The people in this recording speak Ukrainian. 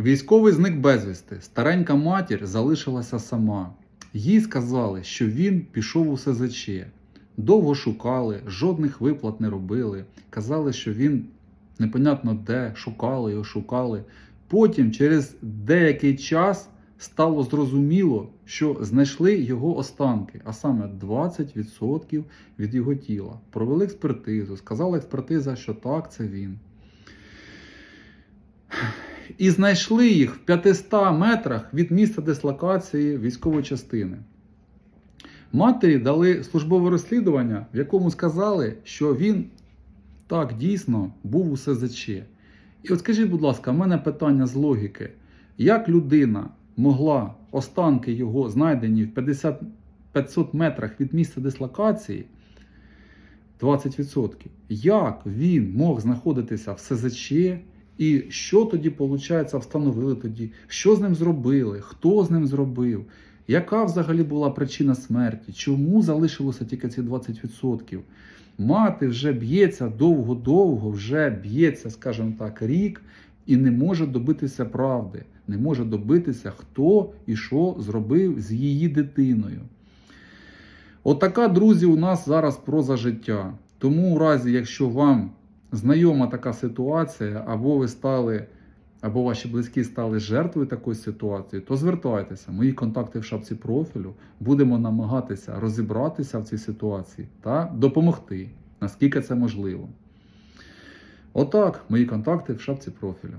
Військовий зник безвісти. Старенька матір залишилася сама. Їй сказали, що він пішов у СЗЧ. Довго шукали, жодних виплат не робили. Казали, що він непонятно де, шукали його, шукали. Потім, через деякий час, стало зрозуміло, що знайшли його останки, а саме 20% від його тіла. Провели експертизу. Сказала експертиза, що так, це він. І знайшли їх в 500 метрах від місця дислокації військової частини. Матері дали службове розслідування, в якому сказали, що він так дійсно був у СЗЧ. І от скажіть, будь ласка, в мене питання з логіки. Як людина могла останки його знайдені в 50, 500 метрах від місця дислокації 20%, як він мог знаходитися в СЗЧ? І що тоді, виходить, встановили тоді? Що з ним зробили? Хто з ним зробив? Яка взагалі була причина смерті? Чому залишилося тільки ці 20%? Мати вже б'ється довго-довго, вже б'ється, скажімо так, рік і не може добитися правди, не може добитися, хто і що зробив з її дитиною. Отака, друзі, у нас зараз проза життя. Тому, у разі, якщо вам знайома така ситуація, або ви стали, або ваші близькі стали жертвою такої ситуації, то звертайтеся. Мої контакти в шапці профілю. Будемо намагатися розібратися в цій ситуації та допомогти, наскільки це можливо. Отак, мої контакти в шапці профілю.